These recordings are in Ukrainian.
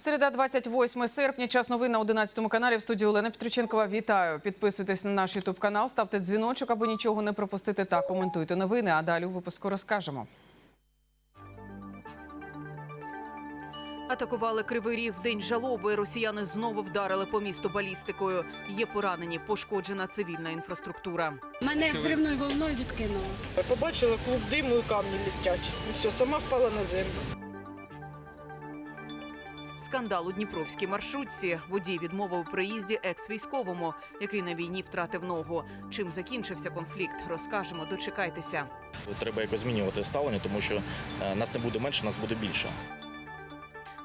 Середа, 28 серпня. Час новин на 11 каналі. В студії Олена Петриченкова. Вітаю. Підписуйтесь на наш ютуб канал, ставте дзвіночок, аби нічого не пропустити. Та коментуйте новини. А далі у випуску розкажемо. Атакували Кривий Ріг в день жалоби. Росіяни знову вдарили по місту балістикою. Є поранені, пошкоджена цивільна інфраструктура. Мене взривною волною відкинуло. Побачила клуб диму і камні летять. Все, сама впала на землю. Скандал у Дніпровській маршрутці. Водій відмовив у приїзді екс-військовому, який на війні втратив ногу. Чим закінчився конфлікт, розкажемо. Дочекайтеся. Треба якось змінювати ставлення, тому що е, нас не буде менше, нас буде більше.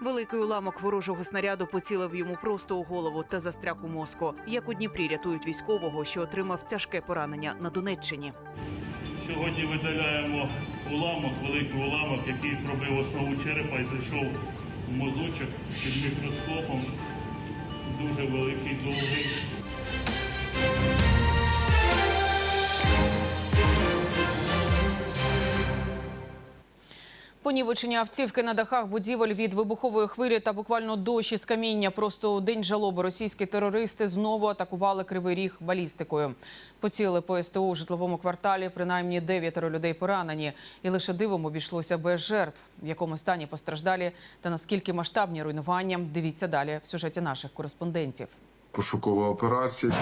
Великий уламок ворожого снаряду поцілив йому просто у голову та застряг у мозку. Як у Дніпрі рятують військового, що отримав тяжке поранення на Донеччині. Сьогодні видаляємо уламок, великий уламок, який пробив основу черепа і зайшов мозочок під мікроскопом. Дуже великий, довгий. Понівечення автівки на дахах будівель від вибухової хвилі та буквально дощ із каміння. Просто у день жалоби російські терористи знову атакували Кривий Ріг балістикою. Поцілили по СТО у житловому кварталі. Принаймні дев'ятеро людей поранені, і лише дивом обійшлося без жертв. В якому стані постраждалі та наскільки масштабні руйнування. Дивіться далі в сюжеті наших кореспондентів. пошукова операція.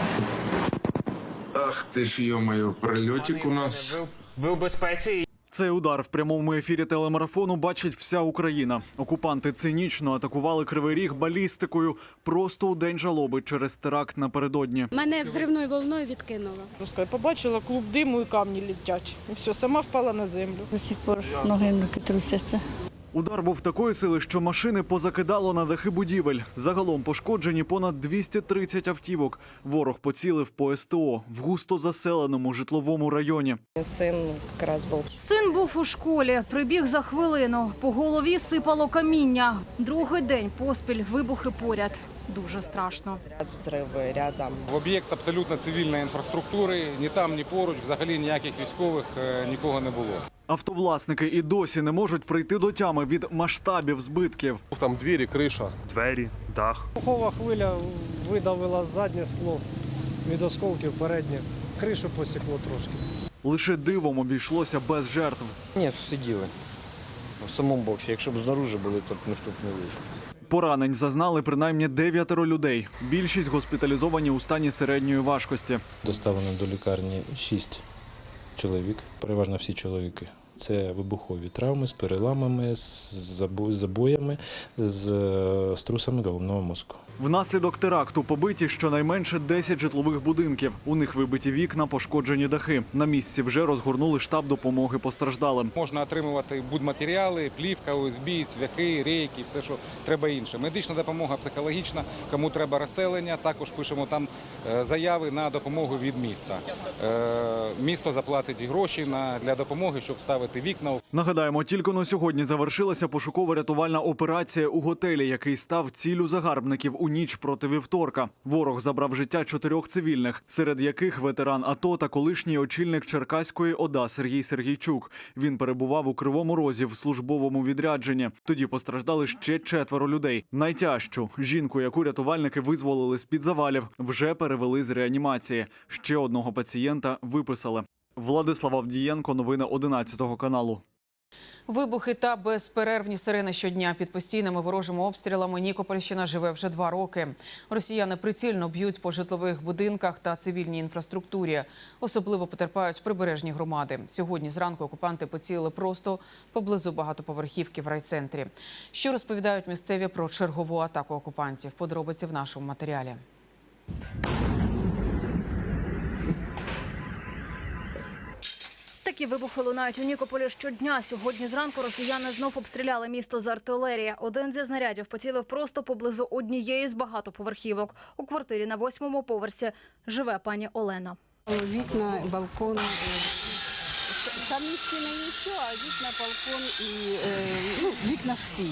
Ах ти ж йомаю, прильотик у нас. Ви у безпеці? Цей удар в прямому ефірі телемарафону бачить вся Україна. Окупанти цинічно атакували Кривий Ріг балістикою просто у день жалоби через теракт напередодні. Мене взривною волною відкинуло. Просто побачила клуб диму і камні літять. І все, сама впала на землю. До сих пор ноги руки трусяться. Удар був такої сили, що машини позакидало на дахи будівель. Загалом пошкоджені понад 230 автівок. Ворог поцілив по СТО в густо заселеному житловому районі. Син якраз був. Син був у школі, прибіг за хвилину. По голові сипало каміння. Другий день поспіль вибухи поряд. Дуже страшно. Взриви рядом. В об'єкт абсолютно цивільної інфраструктури, ні там, ні поруч, взагалі ніяких військових е, нікого не було. Автовласники і досі не можуть прийти до тями від масштабів збитків. Там двері, криша. Двері, дах. Вибухова хвиля видавила заднє скло від осколків переднє. Кришу посікло трошки. Лише дивом обійшлося без жертв. Ні, сиділи в самому боксі. Якщо б знаружи були, то б ніхто б не вийшов. Поранень зазнали принаймні дев'ятеро людей. Більшість госпіталізовані у стані середньої важкості. Доставлено до лікарні 6 чоловік, переважно всі чоловіки. Це вибухові травми з переламами, з забо- забоями, з е, струсами головного мозку. Внаслідок теракту побиті щонайменше 10 житлових будинків. У них вибиті вікна, пошкоджені дахи. На місці вже розгорнули штаб допомоги постраждалим. Можна отримувати будматеріали, плівка, ОСБ, цвяхи, рейки, все, що треба інше. Медична допомога, психологічна, кому треба розселення. Також пишемо там е, заяви на допомогу від міста. Е, Місто заплатить гроші на, для допомоги, щоб вставити вікна. Нагадаємо, тільки на сьогодні завершилася пошуково-рятувальна операція у готелі, який став ціллю загарбників у ніч проти вівторка. Ворог забрав життя чотирьох цивільних, серед яких ветеран АТО та колишній очільник Черкаської ОДА Сергій Сергійчук. Він перебував у кривому розі в службовому відрядженні. Тоді постраждали ще четверо людей. Найтяжчу жінку, яку рятувальники визволили з під завалів, вже перевели з реанімації. Ще одного пацієнта виписали. Владислав Авдієнко, новини 11 каналу. Вибухи та безперервні сирени щодня під постійними ворожими обстрілами Нікопольщина живе вже два роки. Росіяни прицільно б'ють по житлових будинках та цивільній інфраструктурі. Особливо потерпають прибережні громади. Сьогодні зранку окупанти поцілили просто поблизу багатоповерхівки в райцентрі. Що розповідають місцеві про чергову атаку окупантів? Подробиці в нашому матеріалі. Такі вибухи лунають у Нікополі щодня. Сьогодні зранку росіяни знов обстріляли місто з артилерії. Один зі снарядів поцілив просто поблизу однієї з багатоповерхівок. У квартирі на восьмому поверсі живе пані Олена. Вікна, балкон. Самі стіни нічого, а вікна, балкон і е, ну, вікна всі.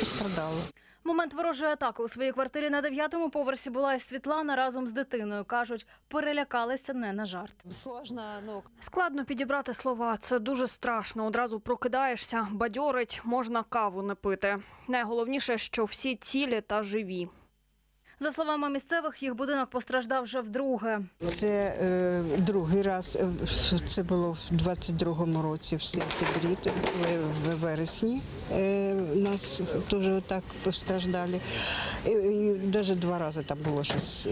Пострадали. Момент ворожої атаки у своїй квартирі на дев'ятому поверсі була і Світлана разом з дитиною. Кажуть, перелякалися не на жарт. Сложно, ну, Складно підібрати слова. Це дуже страшно. Одразу прокидаєшся, бадьорить, можна каву не пити. Найголовніше, що всі цілі та живі. За словами місцевих, їх будинок постраждав вже вдруге. Це е, другий раз. е, Це було в 22-му році, в сентябрі, е, в вересні. Е, нас теж отак постраждали. І, і навіть два рази там було щось е,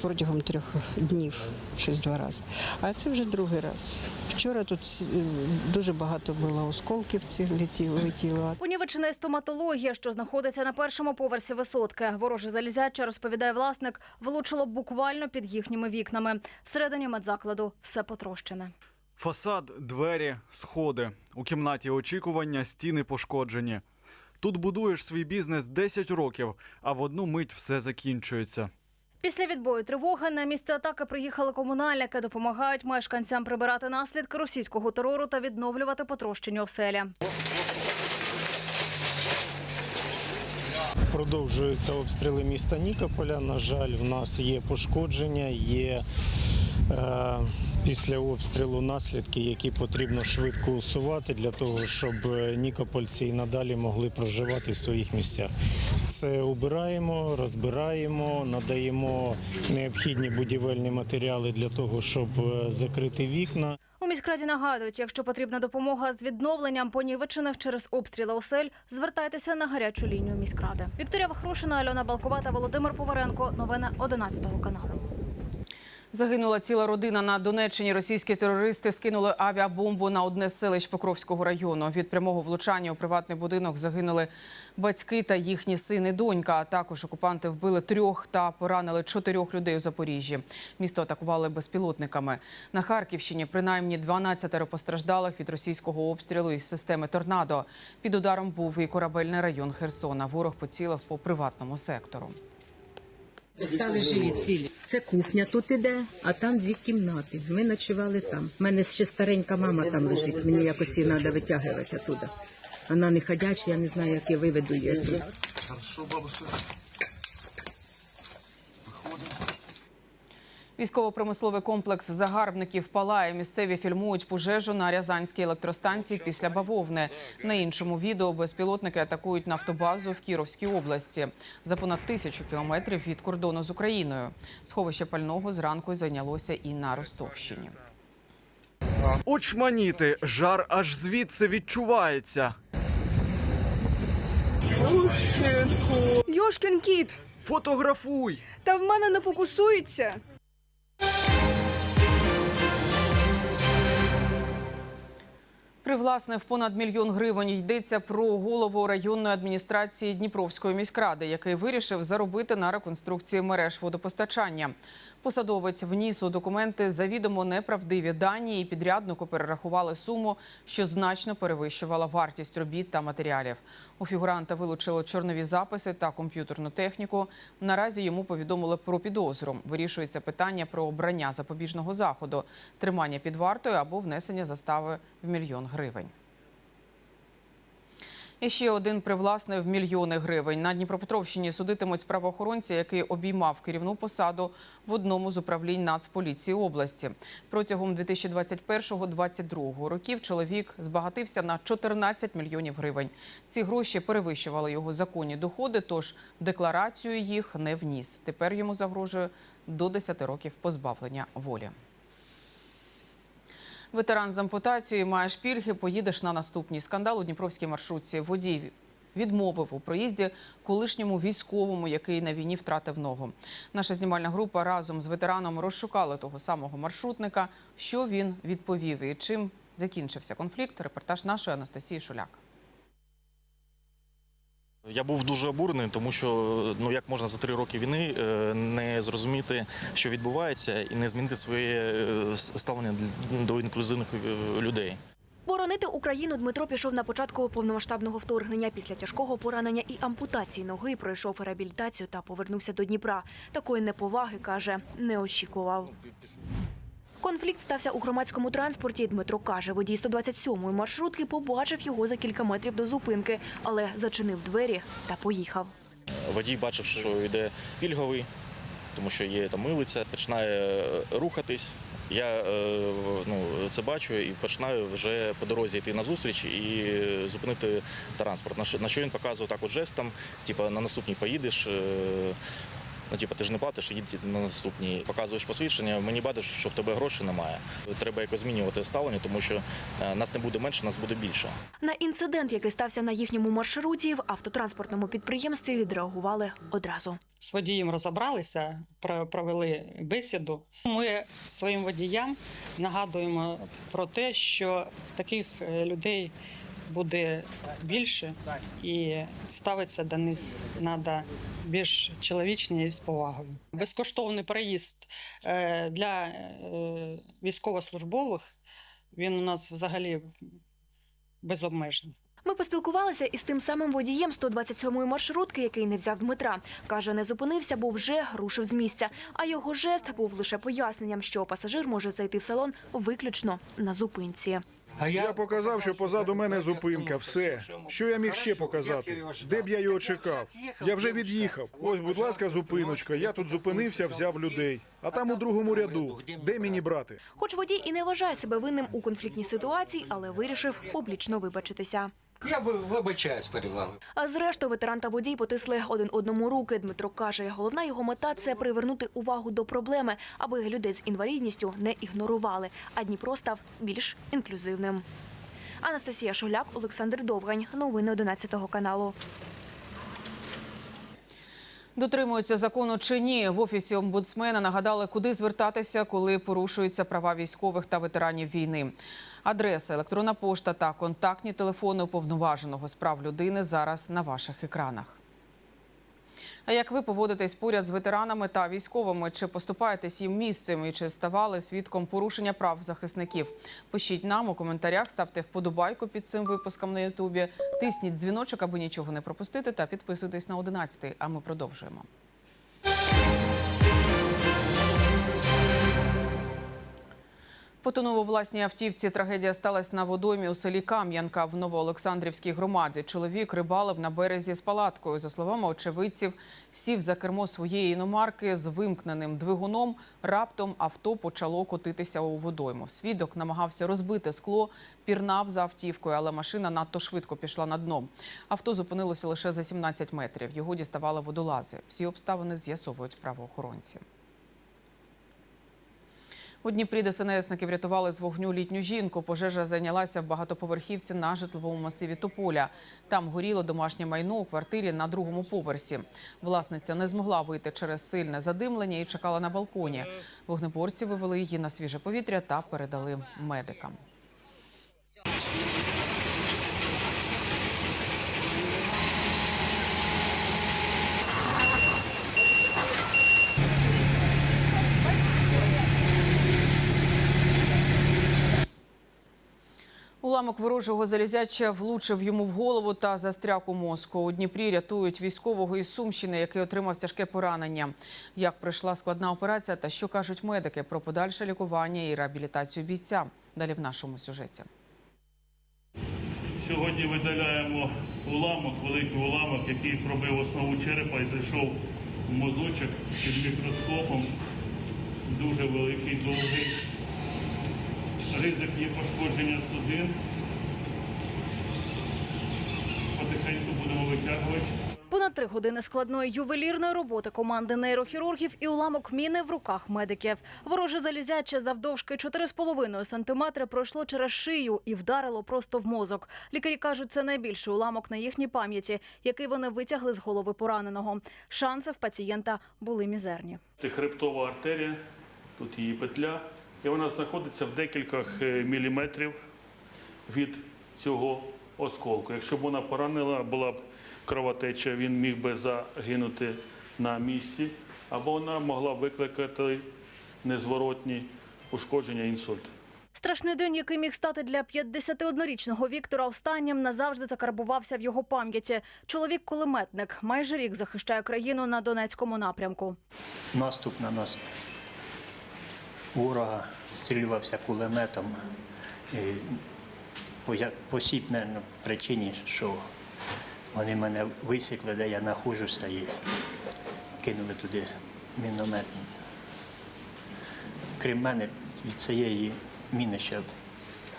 протягом трьох днів, щось два рази. А це вже другий раз. Вчора тут дуже багато було осколків летіло. летіло. Понівечена стоматологія, що знаходиться на першому поверсі висотки. Вороже залізяча, розповідає власник, влучило буквально під їхніми вікнами. Всередині медзакладу все потрощене. Фасад, двері, сходи. У кімнаті очікування стіни пошкоджені. Тут будуєш свій бізнес 10 років, а в одну мить все закінчується. Після відбою тривоги на місце атаки приїхали комунальники, допомагають мешканцям прибирати наслідки російського терору та відновлювати потрощені оселі. Продовжуються обстріли міста Нікополя. На жаль, в нас є пошкодження, є е, після обстрілу наслідки, які потрібно швидко усувати для того, щоб е, нікопольці і надалі могли проживати в своїх місцях. Це убираємо, розбираємо, надаємо необхідні будівельні матеріали для того, щоб е, закрити вікна. Міськраді нагадують, якщо потрібна допомога з відновленням понівечених через обстріли осель, звертайтеся на гарячу лінію міськради. Вікторія Вахрушина, Альона Балкова та Володимир Поваренко. Новини 11 каналу. Загинула ціла родина на Донеччині. Російські терористи скинули авіабомбу на одне з селищ Покровського району. Від прямого влучання у приватний будинок загинули батьки та їхні син і донька. А також окупанти вбили трьох та поранили чотирьох людей у Запоріжжі. Місто атакували безпілотниками. На Харківщині принаймні 12 постраждалих від російського обстрілу із системи торнадо. Під ударом був і корабельний район Херсона. Ворог поцілив по приватному сектору. Стали живі цілі. Це кухня тут іде, а там дві кімнати. Ми ночували там. У мене ще старенька мама там лежить. Мені якось її треба витягувати оттуда. Вона не ходяча, я не знаю, як я виведу її. Військово-промисловий комплекс загарбників палає. Місцеві фільмують пожежу на Рязанській електростанції після бавовни. На іншому відео безпілотники атакують нафтобазу в Кіровській області за понад тисячу кілометрів від кордону з Україною. Сховище пального зранку зайнялося і на Ростовщині. Очманіти, жар аж звідси відчувається. Йошкін кіт! Фотографуй! Та в мене не фокусується. Привласнив понад мільйон гривень. Йдеться про голову районної адміністрації Дніпровської міськради, який вирішив заробити на реконструкції мереж водопостачання. Посадовець вніс у документи завідомо неправдиві дані і підряднику перерахували суму, що значно перевищувала вартість робіт та матеріалів. У фігуранта вилучили чорнові записи та комп'ютерну техніку. Наразі йому повідомили про підозру. Вирішується питання про обрання запобіжного заходу, тримання під вартою або внесення застави в мільйон гривень. І ще один привласнив мільйони гривень. На Дніпропетровщині судитимуть правоохоронця, який обіймав керівну посаду в одному з управлінь Нацполіції області. Протягом 2021-2022 років чоловік збагатився на 14 мільйонів гривень. Ці гроші перевищували його законні доходи, тож декларацію їх не вніс. Тепер йому загрожує до 10 років позбавлення волі. Ветеран з ампутацією має шпільги. Поїдеш на наступній скандал у Дніпровській маршрутці. Водій відмовив у проїзді колишньому військовому, який на війні втратив ногу. Наша знімальна група разом з ветераном розшукала того самого маршрутника. Що він відповів і чим закінчився конфлікт? Репортаж нашої Анастасії Шуляк. Я був дуже обурений, тому що ну як можна за три роки війни е, не зрозуміти, що відбувається, і не змінити своє е, ставлення до інклюзивних е, людей. Боронити Україну Дмитро пішов на початку повномасштабного вторгнення. Після тяжкого поранення і ампутації ноги пройшов реабілітацію та повернувся до Дніпра. Такої неповаги, каже, не очікував. Конфлікт стався у громадському транспорті. Дмитро каже, водій 127-ї маршрутки побачив його за кілька метрів до зупинки, але зачинив двері та поїхав. Водій бачив, що йде пільговий, тому що є там милиця, починає е, рухатись. Я е, ну, це бачу і починаю вже по дорозі йти на зустріч і зупинити транспорт. На що він показував так от жестом, типу, на наступній поїдеш. Ну, типу, ти ж не платиш, їдь на наступній. Показуєш посвідчення, мені бачиш, що в тебе грошей немає. Треба якось змінювати ставлення, тому що е, нас не буде менше, нас буде більше. На інцидент, який стався на їхньому маршруті, в автотранспортному підприємстві відреагували одразу. з водієм розібралися, провели бесіду. Ми своїм водіям нагадуємо про те, що таких е, людей буде більше, і ставитися до них треба більш чоловічно і з повагою. Безкоштовний проїзд е, для е, військовослужбових він у нас взагалі без обмежень. Ми поспілкувалися із тим самим водієм 127-ї маршрутки, який не взяв Дмитра. Каже, не зупинився, бо вже рушив з місця. А його жест був лише поясненням, що пасажир може зайти в салон виключно на зупинці. Я показав, що позаду мене зупинка. Все. Що я міг ще показати? Де б я його чекав? Я вже від'їхав. Ось, будь ласка, зупиночка. Я тут зупинився, взяв людей. А там у другому ряду. Де мені брати? Хоч водій і не вважає себе винним у конфліктній ситуації, але вирішив публічно вибачитися. Я би вибачаюсь перед вами. А зрештою, ветеран та водій потисли один одному руки. Дмитро каже, головна його мета це привернути увагу до проблеми, аби людей з інвалідністю не ігнорували, а Дніпро став більш інклюзивним. Анастасія Шуляк, Олександр Довгань. Новини 11 каналу. Дотримуються закону чи ні. В офісі омбудсмена нагадали, куди звертатися, коли порушуються права військових та ветеранів війни. Адреса, електронна пошта та контактні телефони уповноваженого з прав людини зараз на ваших екранах. А як ви поводитесь поряд з ветеранами та військовими? Чи поступаєтесь їм місцем і чи ставали свідком порушення прав захисників? Пишіть нам у коментарях, ставте вподобайку під цим випуском на Ютубі, тисніть дзвіночок, аби нічого не пропустити, та підписуйтесь на 11. А ми продовжуємо. Потонув у власній автівці. Трагедія сталася на водоймі у селі Кам'янка в Новоолександрівській громаді. Чоловік рибалив на березі з палаткою. За словами очевидців, сів за кермо своєї іномарки з вимкненим двигуном. Раптом авто почало котитися у водойму. Свідок намагався розбити скло, пірнав за автівкою, але машина надто швидко пішла на дно. Авто зупинилося лише за 17 метрів. Його діставали водолази. Всі обставини з'ясовують правоохоронці. У Дніпрі ДСНСники врятували з вогню літню жінку. Пожежа зайнялася в багатоповерхівці на житловому масиві Тополя. Там горіло домашнє майно у квартирі на другому поверсі. Власниця не змогла вийти через сильне задимлення і чекала на балконі. Вогнеборці вивели її на свіже повітря та передали медикам. Уламок ворожого залізяча влучив йому в голову та застряг у мозку. У Дніпрі рятують військового із Сумщини, який отримав тяжке поранення. Як пройшла складна операція та що кажуть медики про подальше лікування і реабілітацію бійця? Далі в нашому сюжеті. Сьогодні видаляємо уламок, великий уламок, який пробив основу черепа і зайшов в мозочок під мікроскопом. Дуже великий, довгий. Ризик є пошкодження судин. Потихеньку будемо витягувати. Понад три години складної ювелірної роботи команди нейрохірургів і уламок міни в руках медиків. Вороже залізяче завдовжки 4,5 сантиметри пройшло через шию і вдарило просто в мозок. Лікарі кажуть, це найбільший уламок на їхній пам'яті, який вони витягли з голови пораненого. Шанси в пацієнта були мізерні. Це хребтова артерія, тут її петля, і вона знаходиться в декількох е, міліметрів від цього осколку. Якщо б вона поранила, була б кровотеча, він міг би загинути на місці, або вона могла б викликати незворотні ушкодження інсульт. Страшний день, який міг стати для 51-річного Віктора останнім, назавжди закарбувався в його пам'яті. Чоловік-кулеметник майже рік захищає країну на Донецькому напрямку. Наступ на нас ворога стрілювався кулеметом. І по, сій, причині, що Вони мене висікли, де я знаходжуся, і кинули туди міномет. Крім мене, від цієї міни ще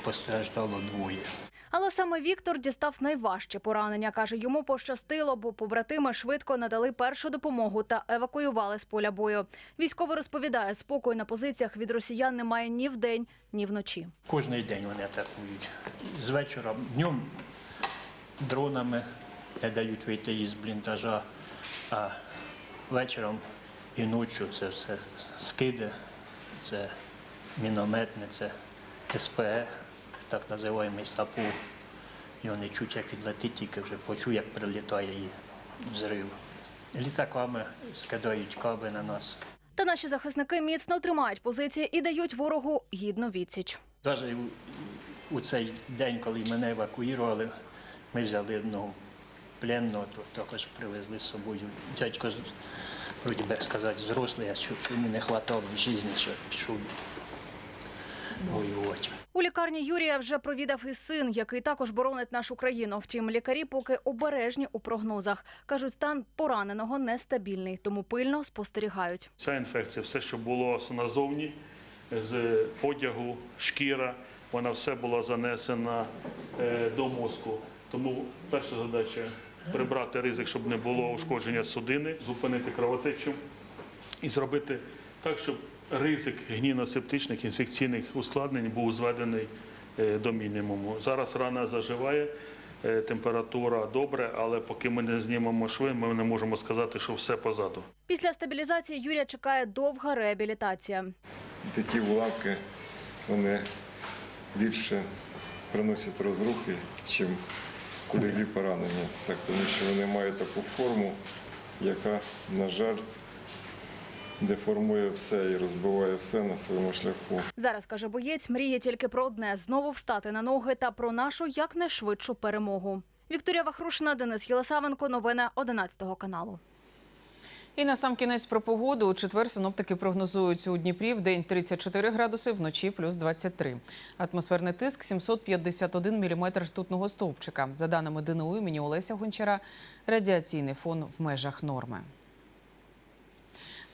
постраждало двоє. Але саме Віктор дістав найважче поранення. Каже, йому пощастило, бо побратими швидко надали першу допомогу та евакуювали з поля бою. Військовий розповідає, спокою на позиціях від росіян немає ні вдень, ні вночі. Кожний день вони атакують. З вечора днем дронами не дають вийти із бліндажа, а вечором і ночі це все скиди, це мінометне, це СПЕ, так називаємо САПУ. І вони чуть, як відлетить, тільки вже почув, як прилітає і взрив. Літаками скидають каби на нас. Та наші захисники міцно тримають позиції і дають ворогу гідну відсіч. Навіть у, цей день, коли мене евакуювали, ми взяли одного пленного, то також привезли з собою. Дядько, вроді би сказати, зрослий, а що що йому не вистачало в житті, що пішов воювати. У лікарні Юрія вже провідав і син, який також боронить нашу країну. Втім, лікарі поки обережні у прогнозах. Кажуть, стан пораненого нестабільний, тому пильно спостерігають. Ця інфекція, все, що було назовні, з одягу, шкіра, вона все була занесена е, до мозку. Тому перша задача прибрати ризик, щоб не було ушкодження судини, зупинити кровотечу і зробити так, щоб ризик гнійно-септичних інфекційних ускладнень був зведений е, до мінімуму. Зараз рана заживає. е, Температура добре, але поки ми не знімемо шви, ми не можемо сказати, що все позаду. Після стабілізації Юрія чекає довга реабілітація. Такі уламки вони більше приносять розрухи, ніж кульові поранення, так, тому що вони мають таку форму, яка, на жаль, деформує все і розбиває все на своєму шляху. Зараз каже боєць, мріє тільки про одне знову встати на ноги та про нашу якнайшвидшу перемогу. Вікторія Вахрушина, Денис Єлисавенко. Новини 11 каналу. І на сам кінець про погоду. У четвер синоптики прогнозують у Дніпрі в день 34 градуси, вночі плюс 23. Атмосферний тиск 751 міліметр ртутного стовпчика. За даними ДНУ імені Олеся Гончара, радіаційний фон в межах норми.